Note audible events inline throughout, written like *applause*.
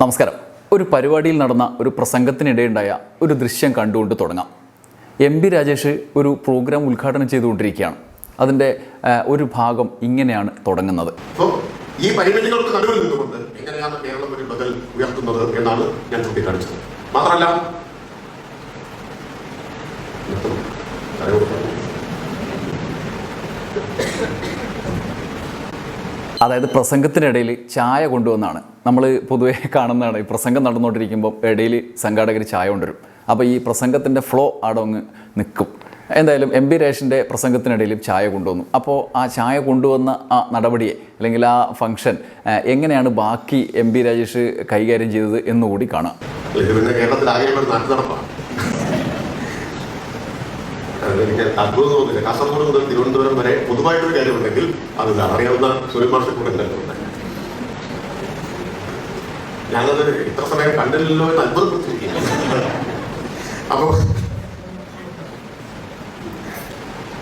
നമസ്കാരം. ഒരു പരിപാടിയിൽ നടന്ന ഒരു പ്രസംഗത്തിനിടെയുണ്ടായ ഒരു ദൃശ്യം കണ്ടുകൊണ്ട് തുടങ്ങാം. എം ബി രാജേഷ് ഒരു പ്രോഗ്രാം ഉദ്ഘാടനം ചെയ്തുകൊണ്ടിരിക്കുകയാണ്. അതിന്റെ ഒരു ഭാഗം ഇങ്ങനെയാണ് തുടങ്ങുന്നത്. ഈ പരിമിതികൾക്ക് നടുവിൽ നിന്നുകൊണ്ട് എങ്ങനെയാണ് കേരളം ഒരു ബദൽ ഉയർത്തുന്നത് എന്നാണ് ഞാൻ ചൂണ്ടിക്കാണിച്ചത്. മാത്രമല്ല നിർത്തണം. കരയോട് പറഞ്ഞു. അതായത് പ്രസംഗത്തിനിടയിൽ ചായ കൊണ്ടുവന്നാണ്. നമ്മൾ പൊതുവെ *laughs* കാണുന്നതാണ് ഈ പ്രസംഗം നടന്നുകൊണ്ടിരിക്കുമ്പോൾ ഇടയിൽ സംഘാടകർ ചായ കൊണ്ടുവരും. അപ്പോൾ ഈ പ്രസംഗത്തിന്റെ ഫ്ലോ അവിടെ അങ്ങ് നിൽക്കും എന്തായാലും എം ബി രേഷന്റെ പ്രസംഗത്തിനിടയിലും ചായ കൊണ്ടുവന്നു. അപ്പോൾ ആ ചായ കൊണ്ടുവന്ന ആ നടപടിയെ അല്ലെങ്കിൽ ആ ഫംഗ്ഷൻ എങ്ങനെയാണ് ബാക്കി എം ബി രാജേഷ് കൈകാര്യം ചെയ്തത് എന്നുകൂടി കാണാം. എനിക്ക് അത്ഭുതം തോന്നില്ല കാസർഗോഡ് മുതൽ തിരുവനന്തപുരം വരെ പൊതുവായിട്ടൊരു കാര്യമുണ്ടെങ്കിൽ അത്. അറിയാവുന്ന സുനിൽ മാഷെ കൂടെ ഞാനത് ഇത്ര സമയം കണ്ടില്ലല്ലോ എന്ന് അത്ഭുതപ്പെട്ടിരിക്കുകയാണ് അപ്പോ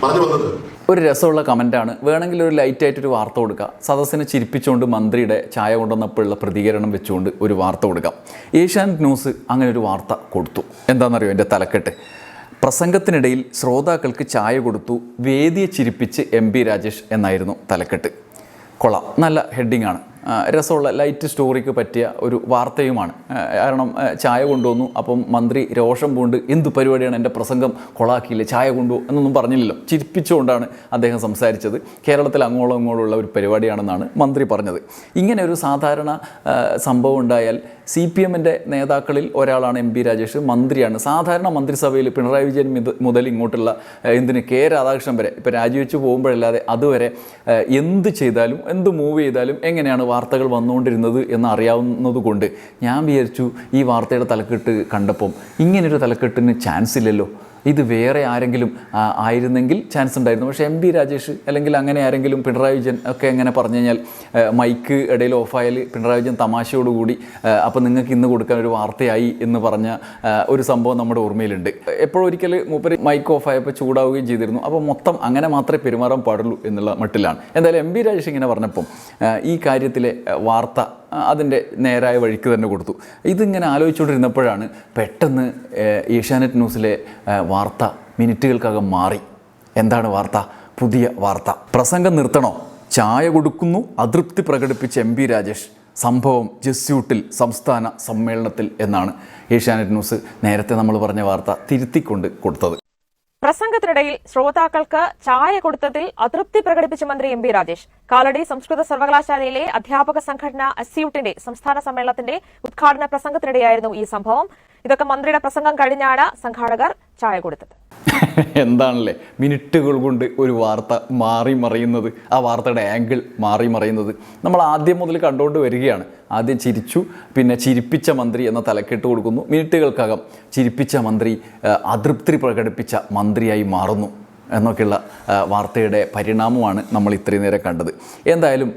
പറഞ്ഞു വന്നത്. ഒരു രസമുള്ള കമന്റാണ് വേണമെങ്കിൽ ഒരു ലൈറ്റായിട്ടൊരു വാർത്ത കൊടുക്കുക സദസ്സിനെ ചിരിപ്പിച്ചുകൊണ്ട് മന്ത്രിയുടെ ചായ കൊണ്ടുവന്നപ്പോഴുള്ള പ്രതികരണം വെച്ചുകൊണ്ട് ഒരു വാർത്ത കൊടുക്കാം. ഏഷ്യാനെറ്റ് ന്യൂസ് അങ്ങനെ ഒരു വാർത്ത കൊടുത്തു. എന്താണെന്നറിയോ എന്റെ തലക്കെട്ട്? പ്രസംഗത്തിനിടയിൽ ശ്രോതാക്കൾക്ക് ചായ കൊടുത്തു വേദിയെ ചിരിപ്പിച്ച് എം പി രാജേഷ് എന്നായിരുന്നു തലക്കെട്ട്. കൊള്ളാം നല്ല ഹെഡിങ് ആണ്. രസമുള്ള ലൈറ്റ് സ്റ്റോറിക്ക് പറ്റിയ ഒരു വാർത്തയുമാണ്. കാരണം ചായ കൊണ്ടുവന്നു അപ്പം മന്ത്രി രോഷം പൂണ്ട് എന്ത് പരിപാടിയാണ് എന്റെ പ്രസംഗം? കൊളാക്കിയില്ലേ? ചായ കൊണ്ടുപോകും എന്നൊന്നും പറഞ്ഞില്ലല്ലോ. ചിരിപ്പിച്ചുകൊണ്ടാണ് അദ്ദേഹം സംസാരിച്ചത്. കേരളത്തിൽ അങ്ങോളം ഇങ്ങോളമുള്ള ഒരു പരിപാടിയാണെന്നാണ് മന്ത്രി പറഞ്ഞത്. ഇങ്ങനെ ഒരു സാധാരണ സംഭവം ഉണ്ടായാൽ സി പി എമ്മിന്റെ നേതാക്കളിൽ ഒരാളാണ് എം പി രാജേഷ്. മന്ത്രിയാണ്. സാധാരണ മന്ത്രിസഭയിൽ പിണറായി വിജയൻ മുതൽ ഇങ്ങോട്ടുള്ള എന്തിന് കെ രാധാകൃഷ്ണൻ വരെ. ഇപ്പോൾ രാജിവെച്ച് പോകുമ്പോഴല്ലാതെ അതുവരെ എന്ത് ചെയ്താലും എന്ത് മൂവ് ചെയ്താലും എങ്ങനെയാണ് വാർത്തകൾ വന്നുകൊണ്ടിരുന്നത് എന്ന് അറിയാവുന്നതുകൊണ്ട് ഞാൻ വിചാരിച്ചു ഈ വാർത്തയുടെ തലക്കെട്ട് കണ്ടപ്പം ഇങ്ങനൊരു തലക്കെട്ടിന് ചാൻസ് ഇല്ലല്ലോ. ഇത് വേറെ ആരെങ്കിലും ആയിരുന്നെങ്കിൽ ചാൻസ് ഉണ്ടായിരുന്നു. പക്ഷേ എം ബി രാജേഷ് അല്ലെങ്കിൽ അങ്ങനെ ആരെങ്കിലും പിണറായി വിജയൻ ഒക്കെ എങ്ങനെ പറഞ്ഞു കഴിഞ്ഞാൽ മൈക്ക് ഇടയിൽ ഓഫായാൽ പിണറായി വിജയൻ തമാശയോടുകൂടി അപ്പോൾ നിങ്ങൾക്ക് ഇന്ന് കൊടുക്കാൻ ഒരു വാർത്തയായി എന്ന് പറഞ്ഞ ഒരു സംഭവം നമ്മുടെ ഓർമ്മയിലുണ്ട്. എപ്പോഴും ഒരിക്കൽ മൂപ്പര് മൈക്ക് ഓഫായപ്പോൾ ചൂടാവുകയും ചെയ്തിരുന്നു. അപ്പോൾ മൊത്തം അങ്ങനെ മാത്രമേ പെരുമാറാൻ പാടുള്ളൂ എന്നുള്ള മട്ടിലാണ്. എന്തായാലും എം ബി രാജേഷ് ഇങ്ങനെ പറഞ്ഞപ്പം ഈ കാര്യത്തിലെ വാർത്ത അതിന്റെ നേരായ വഴിക്ക് തന്നെ കൊടുത്തു. ഇതിങ്ങനെ ആലോചിച്ചുകൊണ്ടിരുന്നപ്പോഴാണ് പെട്ടെന്ന് ഏഷ്യാനെറ്റ് ന്യൂസിലെ വാർത്ത മിനിറ്റുകൾക്കകം മാറി. എന്താണ് വാർത്ത? പുതിയ വാർത്ത. പ്രസംഗം നിർത്തണോ? ചായ കൊടുക്കുന്നു അതൃപ്തി പ്രകടിപ്പിച്ച എം പി രാജേഷ്. സംഭവം ജസ്യൂട്ടിൽ സംസ്ഥാന സമ്മേളനത്തിൽ എന്നാണ് ഏഷ്യാനെറ്റ് ന്യൂസ് നേരത്തെ നമ്മൾ പറഞ്ഞ വാർത്ത തിരുത്തിക്കൊണ്ട് കൊടുത്തത്. പ്രസംഗത്തിനിടയിൽ ശ്രോതാക്കൾക്ക് ചായ കൊടുത്തതിൽ അതൃപ്തി പ്രകടിപ്പിച്ച മന്ത്രി എം രാജേഷ്. കാലടി സംസ്കൃത സർവകലാശാലയിലെ അധ്യാപക സംഘടന അസ്യൂട്ടിന്റെ സംസ്ഥാന സമ്മേളനത്തിന്റെ ഉദ്ഘാടന പ്രസംഗത്തിനിടെയായിരുന്നു ഈ സംഭവം. ഇതൊക്കെ മന്ത്രിയുടെ പ്രസംഗം കഴിഞ്ഞാണ് സംഘാടകർ ചായ കൊടുത്തത്. എന്താണല്ലേ? മിനിറ്റുകൾ കൊണ്ട് ഒരു വാർത്ത മാറി മറിയുന്നത്. ആ വാർത്തയുടെ ആംഗിൾ മാറി മറിയുന്നത്. നമ്മൾ ആദ്യം മുതൽ കണ്ടുകൊണ്ട് വരികയാണ്. ആദ്യം ചിരിച്ചു പിന്നെ ചിരിപ്പിച്ച മന്ത്രി എന്ന തലക്കെട്ട് കൊടുക്കുന്നു. മിനിറ്റുകൾക്കകം ചിരിപ്പിച്ച മന്ത്രി അതൃപ്തി പ്രകടിപ്പിച്ച മന്ത്രിയായി മാറുന്നു. എന്നൊക്കെയുള്ള വാർത്തയുടെ പരിണാമമാണ് നമ്മൾ ഇത്രയും നേരം കണ്ടത്. എന്തായാലും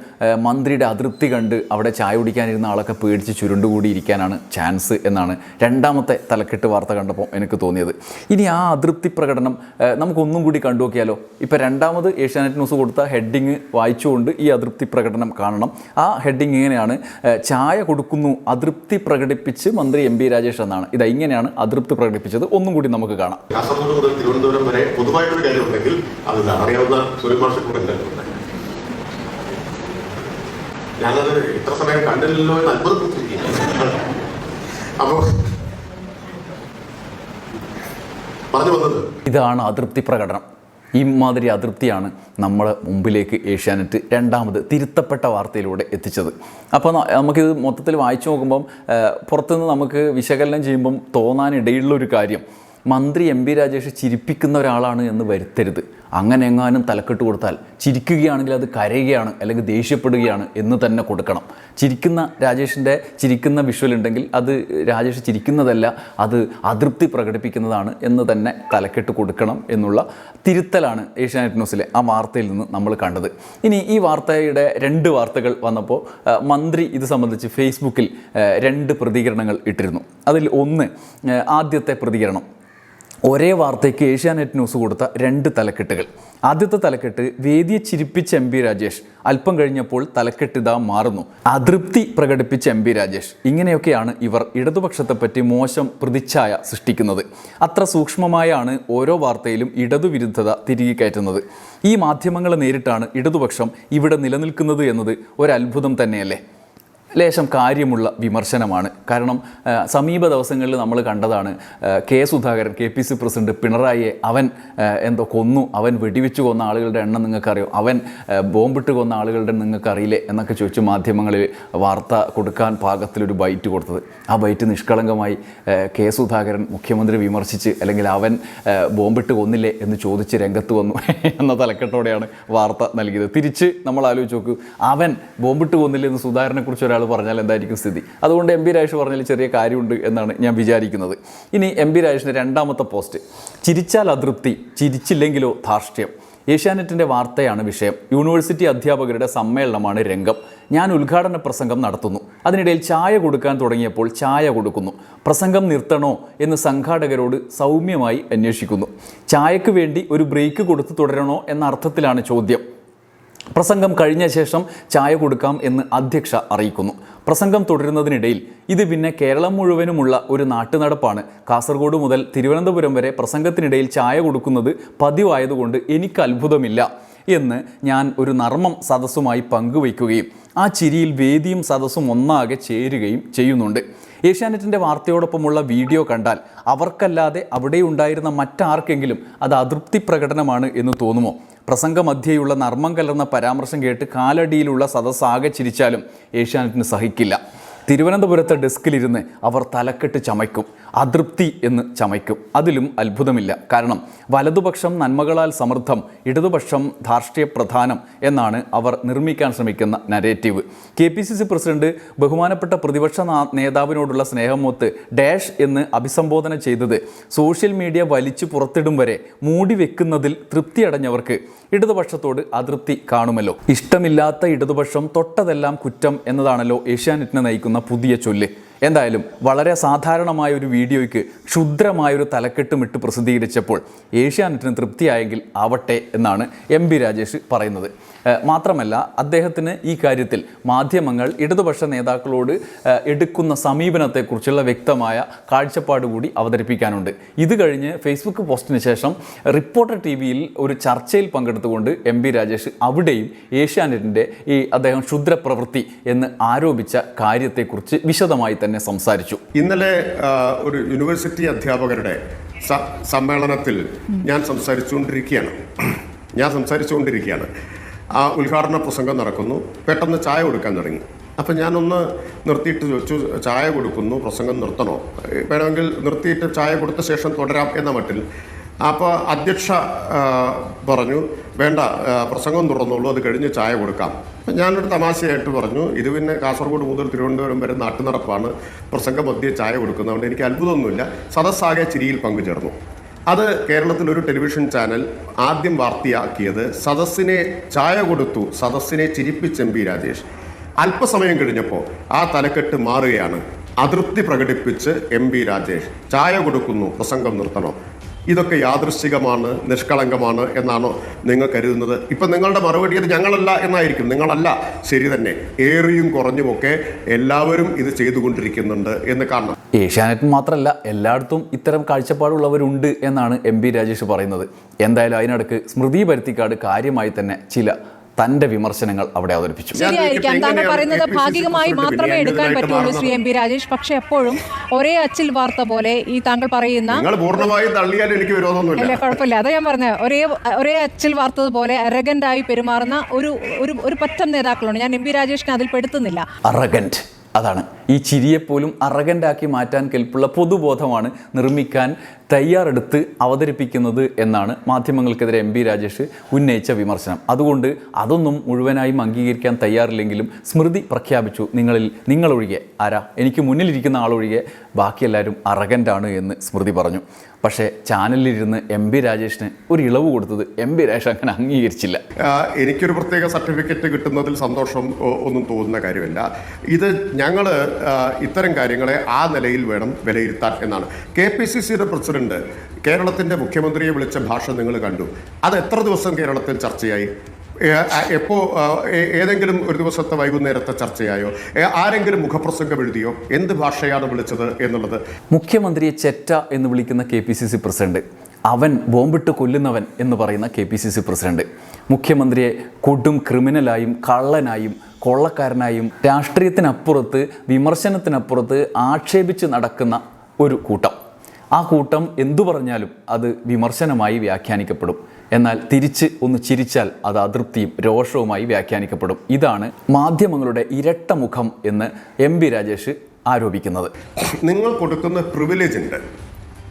മന്ത്രിയുടെ അതൃപ്തി കണ്ട് അവിടെ ചായ കുടിക്കാനിരുന്ന ആളൊക്കെ പേടിച്ച് ചുരുണ്ടുകൂടി ഇരിക്കാനാണ് ചാൻസ് എന്നാണ് രണ്ടാമത്തെ തലക്കെട്ട് വാർത്ത കണ്ടപ്പോൾ എനിക്ക് തോന്നിയത്. ഇനി ആ അതൃപ്തി പ്രകടനം നമുക്കൊന്നും കൂടി കണ്ടു നോക്കിയാലോ ഇപ്പോൾ രണ്ടാമത് ഏഷ്യാനെറ്റ് ന്യൂസ് കൊടുത്ത ഹെഡിങ് വായിച്ചുകൊണ്ട് ഈ അതൃപ്തി പ്രകടനം കാണണം. ആ ഹെഡിങ് ഇങ്ങനെയാണ് ചായ കൊടുക്കുന്നു അതൃപ്തി പ്രകടിപ്പിച്ച് മന്ത്രി എം ബി രാജേഷ് എന്നാണ്. ഇതാ ഇങ്ങനെയാണ് അതൃപ്തി പ്രകടിപ്പിച്ചത്. ഒന്നും കൂടി നമുക്ക് കാണാം. കാസർഗോഡ് മുതൽ തിരുവനന്തപുരം വരെ പൊതുവായിട്ടൊരു കാര്യമുണ്ടെങ്കിൽ അത്. അറിയാവുന്ന മാഷെ കൂടെ ഞാനത് ഇത്ര സമയം കണ്ടില്ലല്ലോ എന്ന് അത്ഭുതപ്പെട്ടിരിക്കുകയാണ് അപ്പോ പറഞ്ഞു വന്നത് ഇതാണ് അതൃപ്തി പ്രകടനം. ഇമാതിരി അതൃപ്തിയാണ് നമ്മളെ മുമ്പിലേക്ക് ഏഷ്യാനെറ്റ് രണ്ടാമത് തിരുത്തപ്പെട്ട വാർത്തയിലൂടെ എത്തിച്ചത്. അപ്പോൾ നമുക്കിത് മൊത്തത്തിൽ വായിച്ചു നോക്കുമ്പം പുറത്തുനിന്ന് നമുക്ക് വിശകലനം ചെയ്യുമ്പം തോന്നാനിടയുള്ള ഒരു കാര്യം. മന്ത്രി എം പി രാജേഷ് ചിരിപ്പിക്കുന്ന ഒരാളാണ് എന്ന് വരുത്തരുത്. അങ്ങനെ എങ്ങാനും തലക്കെട്ട് കൊടുത്താൽ ചിരിക്കുകയാണെങ്കിൽ അത് കരയുകയാണ് അല്ലെങ്കിൽ ദേഷ്യപ്പെടുകയാണ് എന്ന് തന്നെ കൊടുക്കണം. ചിരിക്കുന്ന രാജേഷിന്റെ ചിരിക്കുന്ന വിഷ്വൽ ഉണ്ടെങ്കിൽ അത് രാജേഷ് ചിരിക്കുന്നതല്ല അത് അതൃപ്തി പ്രകടിപ്പിക്കുന്നതാണ് എന്ന് തന്നെ തലക്കെട്ട് കൊടുക്കണം എന്നുള്ള തിരുത്തലാണ് ഏഷ്യാനെറ്റ് ന്യൂസിലെ ആ വാർത്തയിൽ നിന്ന് നമ്മൾ കണ്ടത്. ഇനി ഈ വാർത്തയുടെ രണ്ട് വാർത്തകൾ വന്നപ്പോൾ മന്ത്രി ഇത് സംബന്ധിച്ച് ഫേസ്ബുക്കിൽ രണ്ട് പ്രതികരണങ്ങൾ ഇട്ടിരുന്നു. അതിൽ ഒന്ന് ആദ്യത്തെ പ്രതികരണം. ഒരേ വാർത്തയ്ക്ക് ഏഷ്യാനെറ്റ് ന്യൂസ് കൊടുത്ത രണ്ട് തലക്കെട്ടുകൾ. ആദ്യത്തെ തലക്കെട്ട് വേദിയെ ചിരിപ്പിച്ച എം പി രാജേഷ്. അല്പം കഴിഞ്ഞപ്പോൾ തലക്കെട്ട് ഇതാ മാറുന്നു. അതൃപ്തി പ്രകടിപ്പിച്ച എം പി രാജേഷ്. ഇങ്ങനെയൊക്കെയാണ് ഇവർ ഇടതുപക്ഷത്തെപ്പറ്റി മോശം പ്രതിച്ഛായ സൃഷ്ടിക്കുന്നത്. അത്ര സൂക്ഷ്മമായാണ് ഓരോ വാർത്തയിലും ഇടതുവിരുദ്ധത തിരികെ കയറ്റുന്നത്. ഈ മാധ്യമങ്ങളെ നേരിട്ടാണ് ഇടതുപക്ഷം ഇവിടെ നിലനിൽക്കുന്നത് എന്നത് ഒരത്ഭുതം തന്നെയല്ലേ? ലേശം കാര്യമുള്ള വിമർശനമാണ്. കാരണം സമീപ ദിവസങ്ങളിൽ നമ്മൾ കണ്ടതാണ് K Sudhakaran K P C president പിണറായിയെ അവൻ എന്തോ കൊന്നു. അവൻ വെടിവെച്ച് കൊന്ന ആളുകളുടെ എണ്ണം നിങ്ങൾക്കറിയോ. അവൻ ബോംബിട്ട് കൊന്ന ആളുകളുടെ നിങ്ങൾക്കറിയില്ലേ എന്നൊക്കെ ചോദിച്ച് മാധ്യമങ്ങളിൽ വാർത്ത കൊടുക്കാൻ പാകത്തിലൊരു ബൈറ്റ് കൊടുത്തത്. ആ ബൈറ്റ് നിഷ്കളങ്കമായി കെ സുധാകരൻ മുഖ്യമന്ത്രി വിമർശിച്ച് അല്ലെങ്കിൽ അവൻ ബോംബിട്ട് കൊന്നില്ലേ എന്ന് ചോദിച്ച് രംഗത്ത് വന്നു *laughs* എന്ന തലക്കെട്ടോടെയാണ് വാർത്ത നൽകിയത്. തിരിച്ച് നമ്മൾ ആലോചിച്ച് നോക്കൂ. അവൻ ബോംബിട്ട് കൊന്നില്ലേ എന്ന് സുധാകരനെക്കുറിച്ച് ഒരാൾ പറഞ്ഞാൽ എന്തായിരിക്കും സ്ഥിതി? അതുകൊണ്ട് എം പി രാജേഷ് പറഞ്ഞാൽ ചെറിയ കാര്യമുണ്ട് എന്നാണ് ഞാൻ വിചാരിക്കുന്നത്. ഇനി എം പി രാജേഷിന്റെ രണ്ടാമത്തെ പോസ്റ്റ് ചിരിച്ചാൽ അതൃപ്തി ചിരിച്ചില്ലെങ്കിലോ ധാർഷ്ട്യം. ഏഷ്യാനെറ്റിന്റെ വാർത്തയാണ് വിഷയം. യൂണിവേഴ്സിറ്റി അധ്യാപകരുടെ സമ്മേളനമാണ് രംഗം. ഞാൻ ഉദ്ഘാടന പ്രസംഗം നടത്തുന്നു. അതിനിടയിൽ ചായ കൊടുക്കാൻ തുടങ്ങിയപ്പോൾ ചായ കൊടുക്കുന്നു. പ്രസംഗം നിർത്തണോ എന്ന് സംഘാടകരോട് സൗമ്യമായി അന്വേഷിക്കുന്നു. ചായക്ക് വേണ്ടി ഒരു ബ്രേക്ക് കൊടുത്തു തുടരണോ എന്ന അർത്ഥത്തിലാണ് ചോദ്യം. പ്രസംഗം കഴിഞ്ഞ ശേഷം ചായ കൊടുക്കാം എന്ന് അധ്യക്ഷ അറിയിക്കുന്നു. പ്രസംഗം തുടരുന്നതിനിടയിൽ ഇത് പിന്നെ കേരളം മുഴുവനുമുള്ള ഒരു നാട്ടുനടപ്പാണ്. കാസർഗോഡ് മുതൽ തിരുവനന്തപുരം വരെ പ്രസംഗത്തിനിടയിൽ ചായ കൊടുക്കുന്നത് പതിവായതുകൊണ്ട് എനിക്ക് അത്ഭുതമില്ല എന്ന് ഞാൻ ഒരു നർമ്മം സദസ്സുമായി പങ്കുവയ്ക്കുകയും ആ ചിരിയിൽ വേദിയും സദസ്സും ഒന്നാകെ ചേരുകയും ചെയ്യുന്നുണ്ട്. ഏഷ്യാനെറ്റിന്റെ വാർത്തയോടൊപ്പമുള്ള വീഡിയോ കണ്ടാൽ അവർക്കല്ലാതെ അവിടെ ഉണ്ടായിരുന്ന മറ്റാർക്കെങ്കിലും അത് അതൃപ്തി പ്രകടനമാണ് എന്ന് തോന്നുമോ? പ്രസംഗമധ്യേയുള്ള നർമ്മം കലർന്ന പരാമർശം കേട്ട് കാലടിയിലുള്ള സദസ്സാകെ ചിരിച്ചാലും ഏഷ്യാനെറ്റിന് സഹിക്കില്ല. തിരുവനന്തപുരത്തെ ഡെസ്കിലിരുന്ന് അവർ തലക്കെട്ട് ചമയ്ക്കും അതൃപ്തി എന്ന് ചമയ്ക്കും. അതിലും അത്ഭുതമില്ല. കാരണം വലതുപക്ഷം നന്മകളാൽ സമൃദ്ധം ഇടതുപക്ഷം ധാർഷ്ട്യ പ്രധാനം എന്നാണ് അവർ നിർമ്മിക്കാൻ ശ്രമിക്കുന്ന narrative K P C C president ബഹുമാനപ്പെട്ട പ്രതിപക്ഷ നേതാവിനോടുള്ള സ്നേഹമൊത്ത് ഡാഷ് എന്ന് അഭിസംബോധന ചെയ്തത് സോഷ്യൽ മീഡിയ വലിച്ചു പുറത്തിടും വരെ മൂടി വെക്കുന്നതിൽ തൃപ്തിയടഞ്ഞവർക്ക് ഇടതുപക്ഷത്തോട് അതൃപ്തി കാണുമല്ലോ. ഇഷ്ടമില്ലാത്ത ഇടതുപക്ഷം തൊട്ടതെല്ലാം കുറ്റം എന്നതാണല്ലോ ഏഷ്യാനെറ്റിനെ നയിക്കുന്ന പുതിയ ചൊല്ല്. എന്തായാലും വളരെ സാധാരണമായ ഒരു വീഡിയോയ്ക്ക് ക്ഷുദ്രമായൊരു തലക്കെട്ടുമിട്ട് പ്രസിദ്ധീകരിച്ചപ്പോൾ ഏഷ്യാനെറ്റിന് തൃപ്തിയായെങ്കിൽ ആവട്ടെ എന്നാണ് എം ബി രാജേഷ് പറയുന്നത്. മാത്രമല്ല അദ്ദേഹത്തിന് ഈ കാര്യത്തിൽ മാധ്യമങ്ങൾ ഇടതുപക്ഷ നേതാക്കളോട് എടുക്കുന്ന സമീപനത്തെക്കുറിച്ചുള്ള വ്യക്തമായ കാഴ്ചപ്പാട് കൂടി അവതരിപ്പിക്കാനുണ്ട്. ഇത് കഴിഞ്ഞ് ഫേസ്ബുക്ക് പോസ്റ്റിന് ശേഷം റിപ്പോർട്ടർ ടി വിയിൽ ഒരു ചർച്ചയിൽ പങ്കെടുത്തുകൊണ്ട് എം ബി രാജേഷ് അവിടെയും ഏഷ്യാനെറ്റിന്റെ ഈ അദ്ദേഹം ക്ഷുദ്രപ്രവൃത്തി എന്ന് ആരോപിച്ച കാര്യത്തെക്കുറിച്ച് വിശദമായി തന്നെ സംസാരിച്ചു. ഇന്നലെ ഒരു യൂണിവേഴ്സിറ്റി അധ്യാപകരുടെ സമ്മേളനത്തിൽ ഞാൻ സംസാരിച്ചുകൊണ്ടിരിക്കുകയാണ്. ഞാൻ സംസാരിച്ചുകൊണ്ടിരിക്കുകയാണ്. ആ ഉദ്ഘാടന പ്രസംഗം നടക്കുന്നു. പെട്ടെന്ന് ചായ കൊടുക്കാൻ തുടങ്ങി. അപ്പം ഞാനൊന്ന് നിർത്തിയിട്ട് ചോദിച്ചു ചായ കൊടുക്കുന്നു പ്രസംഗം നിർത്തണോ? വേണമെങ്കിൽ നിർത്തിയിട്ട് ചായ കൊടുത്ത ശേഷം തുടരാം എന്ന മട്ടിൽ അപ്പോൾ അധ്യക്ഷ പറഞ്ഞു വേണ്ട പ്രസംഗം തുറന്നുള്ളൂ അത് കഴിഞ്ഞ് ചായ കൊടുക്കാം. ഞാനൊരു തമാശയായിട്ട് പറഞ്ഞു ഇത് പിന്നെ കാസർഗോഡ് മുതൽ തിരുവനന്തപുരം വരെ നാട്ടുനടപ്പാണ് പ്രസംഗം മധ്യേ ചായ കൊടുക്കുന്നതുകൊണ്ട് എനിക്ക് അത്ഭുതമൊന്നുമില്ല. സദസ്സാകെ ചിരിയിൽ പങ്കുചേർന്നു. അത് കേരളത്തിലൊരു ടെലിവിഷൻ ചാനൽ ആദ്യം വാർത്തയാക്കിയത് സദസ്സിനെ ചായ കൊടുത്തു സദസ്സിനെ ചിരിപ്പിച്ച് പി രാജേഷ്. അല്പസമയം കഴിഞ്ഞപ്പോൾ ആ തലക്കെട്ട് മാറുകയാണ്. അതൃപ്തി പ്രകടിപ്പിച്ച് എം പി രാജേഷ് ചായ കൊടുക്കുന്നു പ്രസംഗം നിർത്തണോ. ഇതൊക്കെ യാദൃശ്ചികമാണ് നിഷ്കളങ്കമാണ് എന്നാണോ നിങ്ങൾ കരുതുന്നത്. ഇപ്പം നിങ്ങളുടെ മറുപടി അത് ഞങ്ങളല്ല എന്നായിരിക്കും. നിങ്ങളല്ല. ശരി തന്നെ. ഏറിയും കുറഞ്ഞുമൊക്കെ എല്ലാവരും ഇത് ചെയ്തുകൊണ്ടിരിക്കുന്നുണ്ട് എന്ന് കാണണം. ഏഷ്യാനെറ്റ് മാത്രമല്ല എല്ലായിടത്തും ഇത്തരം കാഴ്ചപ്പാടുള്ളവരുണ്ട് എന്നാണ് എം രാജേഷ് പറയുന്നത്. എന്തായാലും അതിനിടക്ക് സ്മൃതി പരുത്തിക്കാട് കാര്യമായി തന്നെ ചില തന്റെ വിമർശനങ്ങൾ അവിടെ അവതരിപ്പിച്ചു. ഞാൻ ശരിയായിരിക്കാം താങ്കൾ പറയുന്നത് ഭാഗികമായി മാത്രമേ എടുക്കാൻ പറ്റുള്ളൂ ശ്രീ? M P Rajesh. പക്ഷെ എപ്പോഴും ഒരേ അച്ചിൽ വാർത്ത പോലെ ഈ താങ്കൾ പറയുന്ന നിങ്ങൾ പൂർണമായും തള്ളിയാലും എനിക്ക് വിരോധമൊന്നുമില്ല. അല്ല കുഴപ്പമില്ല. അതാ ഞാൻ പറഞ്ഞത്. ഒരേ ഒരേ അച്ചിൽ വാർത്ത പോലെ അരഗന്റായി പെരുമാറുന്ന ഒരു ഒരു ഒരു പറ്റം നേതാക്കളുണ്ട്. ഞാൻ എം പി രാജേഷിനെ അതിൽ പെടുത്തുന്നില്ല. അറഗന്റ് അതാണ്. ഈ ചിരിയെപ്പോലും അറകന്റാക്കി മാറ്റാൻ കെൽപ്പുള്ള പൊതുബോധമാണ് നിർമ്മിക്കാൻ തയ്യാറെടുത്ത് അവതരിപ്പിക്കുന്നത് എന്നാണ് മാധ്യമങ്ങൾക്കെതിരെ എം രാജേഷ് ഉന്നയിച്ച വിമർശനം. അതുകൊണ്ട് അതൊന്നും മുഴുവനായും അംഗീകരിക്കാൻ തയ്യാറില്ലെങ്കിലും സ്മൃതി പ്രഖ്യാപിച്ചു നിങ്ങളിൽ നിങ്ങളൊഴികെ. ആരാ? എനിക്ക് മുന്നിലിരിക്കുന്ന ആളൊഴികെ. ബാക്കി എല്ലാവരും അറഗന്റാണ് എന്ന് സ്മൃതി പറഞ്ഞു. പക്ഷേ ചാനലിലിരുന്ന് എം പി രാജേഷിന് ഒരു ഇളവ് കൊടുത്തത് എം പി രാജേഷ് അങ്ങനെ അംഗീകരിച്ചില്ല. എനിക്കൊരു പ്രത്യേക സർട്ടിഫിക്കറ്റ് കിട്ടുന്നതിൽ സന്തോഷം ഒന്നും തോന്നുന്ന കാര്യമല്ല. ഇത് ഞങ്ങൾ ഇത്തരം കാര്യങ്ങളെ ആ നിലയിൽ വേണം വിലയിരുത്താൻ എന്നാണ്. കെ പി സി സിയുടെ പ്രസിഡന്റ് കേരളത്തിന്റെ മുഖ്യമന്ത്രിയെ വിളിച്ച ഭാഷ നിങ്ങൾ കണ്ടു. അത് എത്ര ദിവസം കേരളത്തിൽ ചർച്ചയായി? എപ്പോ ഏതെങ്കിലും ഒരു ദിവസത്തെ വൈകുന്നേരത്തെ ചർച്ചയായോ? ആരെങ്കിലും മുഖപ്രസംഗം എഴുതിയോ? എന്ത് ഭാഷയാണ് വിളിച്ചത് എന്നുള്ളത്? മുഖ്യമന്ത്രിയെ ചെറ്റ എന്ന് വിളിക്കുന്ന K P C C president അവൻ ബോംബിട്ട് കൊല്ലുന്നവൻ എന്ന് പറയുന്ന K P C C president മുഖ്യമന്ത്രിയെ കൊടും ക്രിമിനലായും കള്ളനായും കൊള്ളക്കാരനായും രാഷ്ട്രീയത്തിനപ്പുറത്ത് വിമർശനത്തിനപ്പുറത്ത് ആക്ഷേപിച്ച് നടക്കുന്ന ഒരു കൂട്ടം. ആ കൂട്ടം എന്തു പറഞ്ഞാലും അത് വിമർശനമായി വ്യാഖ്യാനിക്കപ്പെടും. എന്നാൽ തിരിച്ച് ഒന്ന് ചിരിച്ചാൽ അത് അതൃപ്തിയും രോഷവുമായി വ്യാഖ്യാനിക്കപ്പെടും. ഇതാണ് മാധ്യമങ്ങളുടെ ഇരട്ട മുഖം എന്ന് എം രാജേഷ് ആരോപിക്കുന്നത്. നിങ്ങൾ കൊടുക്കുന്ന പ്രിവിലേജ് ഉണ്ട്.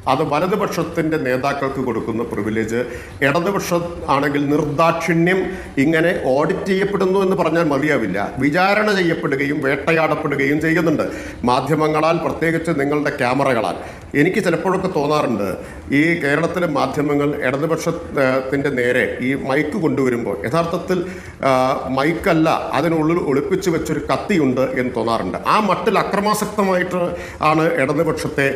അത് വലതുപക്ഷത്തിന്റെ നേതാക്കൾക്ക് കൊടുക്കുന്ന പ്രിവിലേജ് ഇടതുപക്ഷം ആണെങ്കിൽ നിർദാക്ഷിണ്യം ഇങ്ങനെ ഓഡിറ്റ് ചെയ്യപ്പെടുന്നു എന്ന് പറഞ്ഞാൽ മതിയാവില്ല. വിചാരണ ചെയ്യപ്പെടുകയും വേട്ടയാടപ്പെടുകയും ചെയ്യുന്നുണ്ട്. മാധ്യമങ്ങളാൽ പ്രത്യേകിച്ച് നിങ്ങളുടെ ക്യാമറകളാൽ. എനിക്ക് ചിലപ്പോഴൊക്കെ തോന്നാറുണ്ട് ഈ കേരളത്തിലെ മാധ്യമങ്ങൾ ഇടതുപക്ഷത്തിന്റെ നേരെ ഈ മൈക്ക് കൊണ്ടുവരുമ്പോൾ യഥാർത്ഥത്തിൽ മൈക്കല്ല അതിനുള്ളിൽ ഒളിപ്പിച്ചു വെച്ചൊരു കത്തിയുണ്ട് എന്ന് തോന്നാറുണ്ട്. ആ മട്ടിൽ അക്രമാസക്തമായിട്ട് ആണ് ഇടതുപക്ഷത്തെ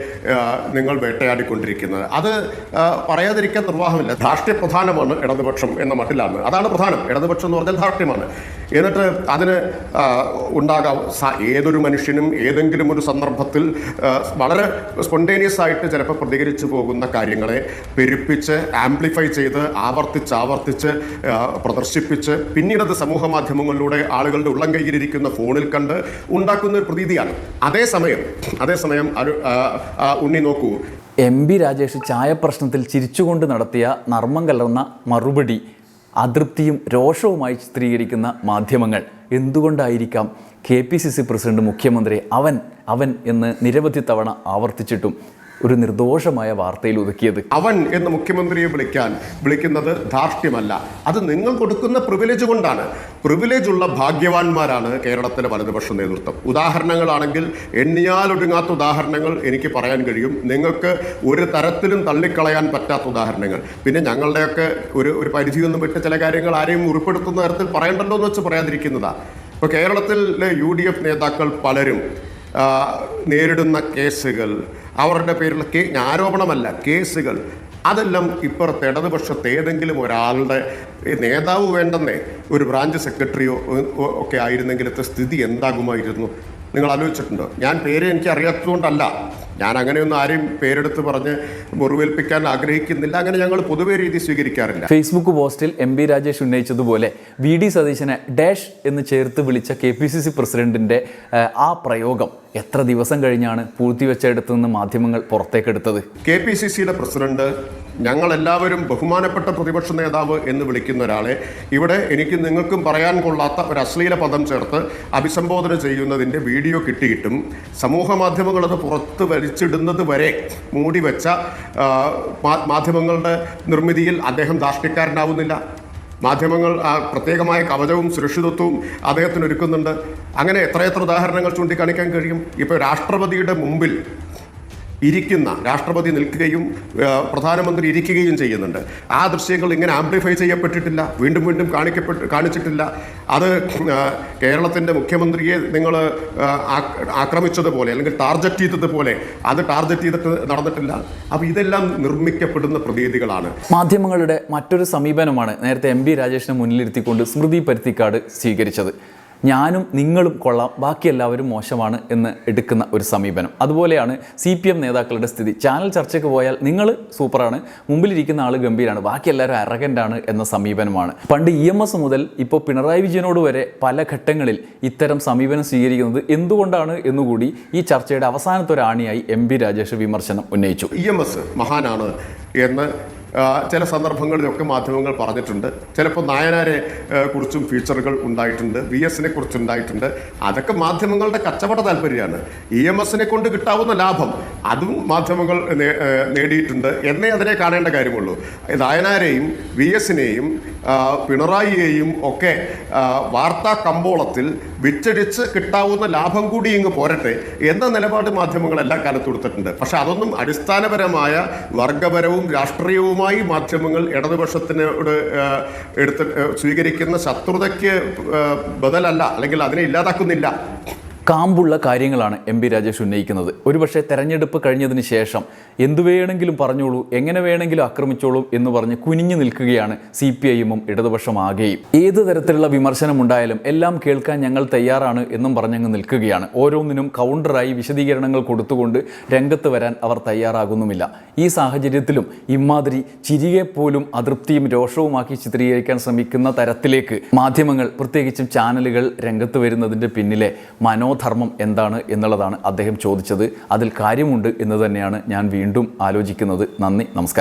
നിങ്ങൾ നിങ്ങൾ വേട്ടയാടിക്കൊണ്ടിരിക്കുന്നത് അത് പറയാതിരിക്കാൻ നിർവാഹമില്ല. ധാർഷ്ട്യ പ്രധാനമാണ് ഇടതുപക്ഷം എന്ന മട്ടിലാണ്. അതാണ് പ്രധാനം. ഇടതുപക്ഷം എന്ന് പറഞ്ഞാൽ ധാർഷ്ട്യമാണ്. എന്നിട്ട് അതിന് ഉണ്ടാകാം ഏതൊരു മനുഷ്യനും ഏതെങ്കിലും ഒരു സന്ദർഭത്തിൽ വളരെ സ്പോണ്ടേനിയസ് ആയിട്ട് ചിലപ്പോൾ പ്രതികരിച്ചു പോകുന്ന കാര്യങ്ങളെ പെരുപ്പിച്ച് ആംപ്ലിഫൈ ചെയ്ത് ആവർത്തിച്ച് ആവർത്തിച്ച് പ്രദർശിപ്പിച്ച് പിന്നീടത് സമൂഹ മാധ്യമങ്ങളിലൂടെ ആളുകളുടെ ഉള്ളം കയ്യിലിരിക്കുന്ന ഫോണിൽ കണ്ട് ഉണ്ടാക്കുന്ന ഒരു പ്രതീതിയാണ്. അതേസമയം അതേസമയം ഉണ്ണി നോക്കൂ. എം ബി രാജേഷ് ചായ പ്രശ്നത്തിൽ ചിരിച്ചുകൊണ്ട് നടത്തിയ നർമ്മം കലർന്ന മറുപടി അതൃപ്തിയും രോഷവുമായി ചിത്രീകരിക്കുന്ന മാധ്യമങ്ങൾ. എന്തുകൊണ്ടായിരിക്കാം K P C C president മുഖ്യമന്ത്രി അവൻ അവൻ എന്ന് നിരവധി തവണ ആവർത്തിച്ചിട്ടും ഒരു നിർദോഷമായ വാർത്തയിൽ ഒതുക്കിയത്. അവൻ എന്ന് മുഖ്യമന്ത്രിയെ വിളിക്കാൻ വിളിക്കുന്നത് ധാർഷ്ട്യമല്ല. അത് നിങ്ങൾ കൊടുക്കുന്ന പ്രിവിലേജ് കൊണ്ടാണ്. പ്രിവിലേജ് ഉള്ള ഭാഗ്യവാന്മാരാണ് കേരളത്തിലെ വലതുപക്ഷ നേതൃത്വം. ഉദാഹരണങ്ങളാണെങ്കിൽ എണ്ണിയാലൊടുങ്ങാത്ത ഉദാഹരണങ്ങൾ എനിക്ക് പറയാൻ കഴിയും. നിങ്ങൾക്ക് ഒരു തരത്തിലും തള്ളിക്കളയാൻ പറ്റാത്ത ഉദാഹരണങ്ങൾ. പിന്നെ ഞങ്ങളുടെയൊക്കെ ഒരു ഒരു പരിധിയൊന്നും വിട്ട് ചില കാര്യങ്ങൾ ആരെയും ഉൾപ്പെടുത്തുന്ന തരത്തിൽ പറയണ്ടല്ലോ എന്ന് വെച്ച് പറയാതിരിക്കുന്നതാ. ഇപ്പോൾ കേരളത്തിലെ യു ഡി എഫ് നേതാക്കൾ പലരും നേരിടുന്ന കേസുകൾ അവരുടെ പേരിൽ കേ ആരോപണമല്ല കേസുകൾ. അതെല്ലാം ഇപ്പുറത്ത് ഇടതുപക്ഷത്ത് ഏതെങ്കിലും ഒരാളുടെ നേതാവ് വേണ്ടെന്നേ ഒരു ബ്രാഞ്ച് സെക്രട്ടറിയോ ഒക്കെ ആയിരുന്നെങ്കിലത്തെ സ്ഥിതി എന്താകുമായിരുന്നു? നിങ്ങൾ ആലോചിച്ചിട്ടുണ്ടോ? ഞാൻ പേര് എനിക്ക് അറിയാത്തതുകൊണ്ടല്ല. ഞാൻ അങ്ങനെയൊന്നും ആരെയും പേരെടുത്ത് പറഞ്ഞ് മുറിവേൽപ്പിക്കാൻ ആഗ്രഹിക്കുന്നില്ല. അങ്ങനെ ഞങ്ങൾ പൊതുവേ രീതി സ്വീകരിക്കാറില്ല. ഫേസ്ബുക്ക് പോസ്റ്റിൽ എം ബി രാജേഷ് ഉന്നയിച്ചതുപോലെ വി ഡി സതീശനെ ഡാഷ് എന്ന് ചേർത്ത് വിളിച്ച കെ പി സി സി പ്രസിഡന്റിന്റെ ആ പ്രയോഗം എത്ര ദിവസം കഴിഞ്ഞാണ് പൂഴ്ത്തിവെച്ചെടുത്തു നിന്ന് മാധ്യമങ്ങൾ പുറത്തേക്കെടുത്തത്? കെ പി സി സിയുടെ പ്രസിഡന്റ് ഞങ്ങൾ എല്ലാവരും ബഹുമാനപ്പെട്ട പ്രതിപക്ഷ നേതാവ് എന്ന് വിളിക്കുന്ന ഒരാളെ ഇവിടെ എനിക്ക് നിങ്ങൾക്കും പറയാൻ കൊള്ളാത്ത ഒരു അശ്ലീല പദം ചേർത്ത് അഭിസംബോധന ചെയ്യുന്നതിന്റെ വീഡിയോ കിട്ടിയിട്ടും സമൂഹ മാധ്യമങ്ങൾ അത് പുറത്ത് വലിച്ചിടുന്നത് വരെ മൂടിവെച്ച മാധ്യമങ്ങളുടെ നിർമ്മിതിയിൽ അദ്ദേഹം ധാർഷ്ട്യക്കാരനാവുന്നില്ല. മാധ്യമങ്ങൾ ആ പ്രത്യേകമായ കവചവും സുരക്ഷിതത്വവും അദ്ദേഹത്തിന് ഒരുക്കുന്നുണ്ട്. അങ്ങനെ എത്രയെത്ര ഉദാഹരണങ്ങൾ ചൂണ്ടിക്കാണിക്കാൻ കഴിയും? ഇപ്പോൾ രാഷ്ട്രപതിയുടെ മുമ്പിൽ ഇരിക്കുന്ന രാഷ്ട്രപതി നിൽക്കുകയും പ്രധാനമന്ത്രി ഇരിക്കുകയും ചെയ്യുന്നുണ്ട്. ആ ദൃശ്യങ്ങൾ ഇങ്ങനെ ആംപ്ലിഫൈ ചെയ്യപ്പെട്ടിട്ടില്ല വീണ്ടും വീണ്ടും കാണിക്കപ്പെട്ട് കാണിച്ചിട്ടില്ല. അത് കേരളത്തിന്റെ മുഖ്യമന്ത്രിയെ നിങ്ങൾ ആക്രമിച്ചതുപോലെ അല്ലെങ്കിൽ ടാർഗറ്റ് ചെയ്തതുപോലെ അത് ടാർഗറ്റ് ചെയ്തിട്ട് നടന്നിട്ടില്ല. അപ്പോൾ ഇതെല്ലാം നിർമ്മിക്കപ്പെടുന്ന പ്രതീതികളാണ്. മാധ്യമങ്ങളുടെ മറ്റൊരു സമീപനമാണ് നേരത്തെ എം ബി രാജേഷിനെ മുന്നിലിരുത്തിക്കൊണ്ട് സ്മൃതി പരുത്തിക്കാട് സ്വീകരിച്ചത്. ഞാനും നിങ്ങളും കൊള്ളാം. ബാക്കി എല്ലാവരും മോശമാണ് എന്ന് എടുക്കുന്ന ഒരു സമീപനം. അതുപോലെയാണ് സി പി എം നേതാക്കളുടെ സ്ഥിതി. ചാനൽ ചർച്ചയ്ക്ക് പോയാൽ നിങ്ങൾ സൂപ്പറാണ്. മുമ്പിലിരിക്കുന്ന ആൾ ഗംഭീരാണ്. ബാക്കി എല്ലാവരും അറഗന്റാണ് എന്ന സമീപനമാണ്. പണ്ട് ഇ എം എസ് മുതൽ ഇപ്പോൾ പിണറായി വിജയനോട് വരെ പല ഘട്ടങ്ങളിൽ ഇത്തരം സമീപനം സ്വീകരിക്കുന്നത് എന്തുകൊണ്ടാണ് എന്നുകൂടി ഈ ചർച്ചയുടെ അവസാനത്തെ ഒരു എം പി രാജേഷ് വിമർശനം ഉന്നയിച്ചു. ഇ എം എസ് മഹാനാണ് എന്ന് ചില സന്ദർഭങ്ങളിലൊക്കെ മാധ്യമങ്ങൾ പറഞ്ഞിട്ടുണ്ട്. ചിലപ്പോൾ നായനാരെ കുറിച്ചും ഫീച്ചറുകൾ ഉണ്ടായിട്ടുണ്ട് വി എസിനെ കുറിച്ചുണ്ടായിട്ടുണ്ട് അതൊക്കെ മാധ്യമങ്ങളുടെ കച്ചവട താല്പര്യമാണ്. ഇ എം എസിനെ കൊണ്ട് കിട്ടാവുന്ന ലാഭം അതും മാധ്യമങ്ങൾ നേടിയിട്ടുണ്ട് എന്നേ അതിനെ കാണേണ്ട കാര്യമുള്ളൂ. നായനാരെയും വി എസിനെയും പിണറായിയെയും ഒക്കെ വാർത്താ കമ്പോളത്തിൽ വിറ്റഴിച്ച് കിട്ടാവുന്ന ലാഭം കൂടി ഇങ്ങ് പോരട്ടെ എന്ന നിലപാട് മാധ്യമങ്ങൾ എല്ലാ കാലത്തും എടുത്തിട്ടുണ്ട്. പക്ഷെ അതൊന്നും അടിസ്ഥാനപരമായ വർഗപരവും രാഷ്ട്രീയവുമായി മാധ്യമങ്ങൾ ഇടതുപക്ഷത്തിനോട് എടുത്ത് സ്വീകരിക്കുന്ന ശത്രുതയ്ക്ക് ബദലല്ല അല്ലെങ്കിൽ അതിനെ ഇല്ലാതാക്കുന്നില്ല. കാമ്പുള്ള കാര്യങ്ങളാണ് എം പി രാജേഷ് ഉന്നയിക്കുന്നത്. ഒരുപക്ഷെ തെരഞ്ഞെടുപ്പ് കഴിഞ്ഞതിന് ശേഷം എന്തു വേണമെങ്കിലും പറഞ്ഞോളൂ എങ്ങനെ വേണമെങ്കിലും ആക്രമിച്ചോളൂ എന്ന് പറഞ്ഞ് കുനിഞ്ഞു നിൽക്കുകയാണ് സി പി ഐഎമ്മും ഇടതുപക്ഷമാകെയും. ഏത് തരത്തിലുള്ള വിമർശനം ഉണ്ടായാലും എല്ലാം കേൾക്കാൻ ഞങ്ങൾ തയ്യാറാണ് എന്നും പറഞ്ഞങ്ങ് നിൽക്കുകയാണ്. ഓരോന്നിനും കൗണ്ടറായി വിശദീകരണങ്ങൾ കൊടുത്തുകൊണ്ട് രംഗത്ത് വരാൻ അവർ തയ്യാറാകുന്നുമില്ല. ഈ സാഹചര്യത്തിലും ഇമാതിരി ചിരിയെ പോലും അതൃപ്തിയും രോഷവുമാക്കി ചിത്രീകരിക്കാൻ ശ്രമിക്കുന്ന തരത്തിലേക്ക് മാധ്യമങ്ങൾ പ്രത്യേകിച്ചും ചാനലുകൾ രംഗത്ത് വരുന്നതിന്റെ പിന്നിലെ മനോധർമ്മം എന്താണ് എന്നുള്ളതാണ് അദ്ദേഹം ചോദിച്ചത്. അതിൽ കാര്യമുണ്ട് എന്ന് തന്നെയാണ് ഞാൻ വീണ്ടും ആലോചിക്കുന്നത്. നന്ദി നമസ്കാരം.